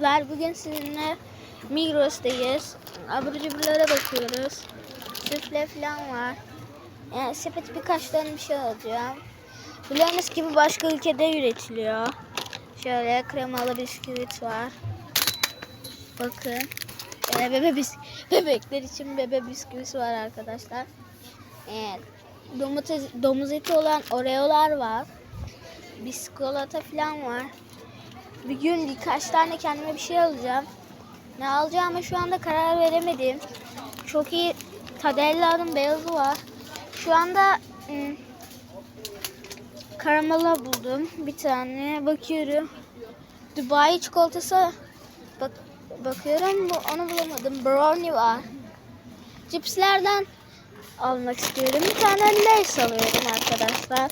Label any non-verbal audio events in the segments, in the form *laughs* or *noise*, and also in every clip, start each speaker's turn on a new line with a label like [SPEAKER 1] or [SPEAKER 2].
[SPEAKER 1] çocuklar. Bugün sizinle Migros'tayız. Abur cuburlara bakıyoruz. Süfle falan var. Yani sepet birkaç tane bir şey alacağım. Biliyorsunuz gibi başka ülkede üretiliyor. Şöyle kremalı bisküvit var. Bakın. Ee, bebe bis *laughs* bebekler için bebe bisküvisi var arkadaşlar. Evet. Domates, domuz eti olan Oreo'lar var. Biskolata falan var. Bir gün birkaç tane kendime bir şey alacağım. Ne alacağıma şu anda karar veremedim. Çok iyi Tadella'nın beyazı var. Şu anda ım, karamela buldum. Bir tane bakıyorum. Dubai çikolatası bak bakıyorum onu bulamadım. Brownie var. Cipslerden almak istiyorum. Bir tane Lays alıyorum arkadaşlar.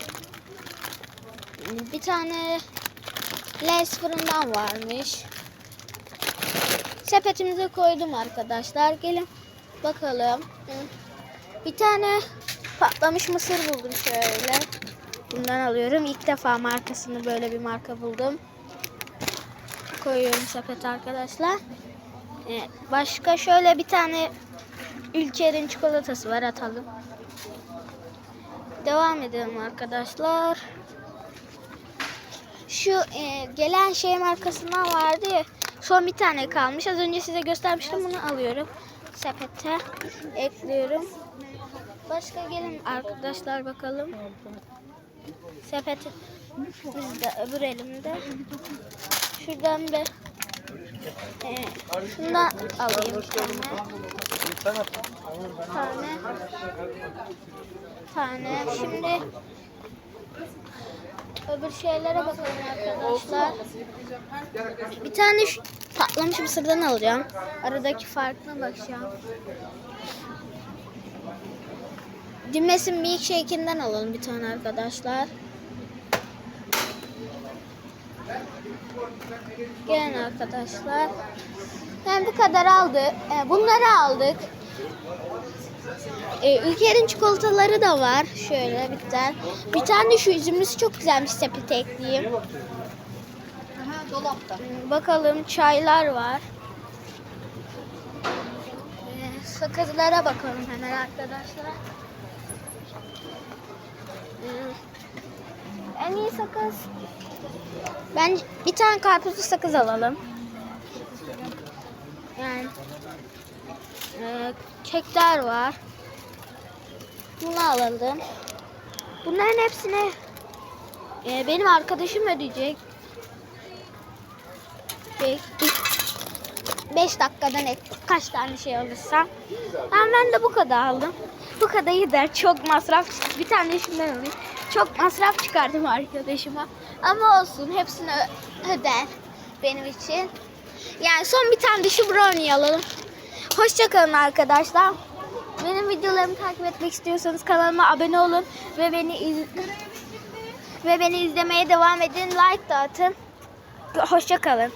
[SPEAKER 1] Bir tane Lays fırından varmış. Sepetimize koydum arkadaşlar. Gelin bakalım. Bir tane patlamış mısır buldum şöyle. Bundan alıyorum. İlk defa markasını böyle bir marka buldum. Koyuyorum sepet arkadaşlar. Evet, başka şöyle bir tane Ülker'in çikolatası var atalım. Devam edelim arkadaşlar. Şu e, gelen şey markasından vardı ya. Son bir tane kalmış. Az önce size göstermiştim. Bunu alıyorum. Sepete ekliyorum. Başka gelin arkadaşlar bakalım. Sepet bizde öbür elimde. Şuradan bir e, şundan alayım tane. Tane. Tane. Şimdi öbür şeylere bakalım arkadaşlar. Bir tane şu patlamış mısırdan alacağım. Aradaki farkına bakacağım. Dimes'in milkshake'inden alalım bir tane arkadaşlar. Gelin arkadaşlar. Yani bu kadar aldık. Ee, bunları aldık. Ee, Ülker'in çikolataları da var. Şöyle bir tane. Bir tane şu üzümlüsü çok güzelmiş sepete ekleyeyim.
[SPEAKER 2] Aha, dolapta.
[SPEAKER 1] Bakalım çaylar var. Ee, sakızlara bakalım hemen arkadaşlar. Ee, en iyi sakız. Ben bir tane karpuzlu sakız alalım. Yani e, kekler var. Bunu alalım. Bunların hepsini e, benim arkadaşım ödeyecek. 5 dakikada net kaç tane şey alırsam. Ben, ben de bu kadar aldım. Bu kadar yeter. Çok masraf. Bir tane şundan alayım. Çok masraf çıkardım arkadaşıma. Ama olsun. Hepsini öder benim için. Yani son bir tane de şu brownie alalım. Hoşçakalın arkadaşlar. Benim videolarımı takip etmek istiyorsanız kanalıma abone olun ve beni iz- ve beni izlemeye devam edin. Like da atın. Hoşçakalın.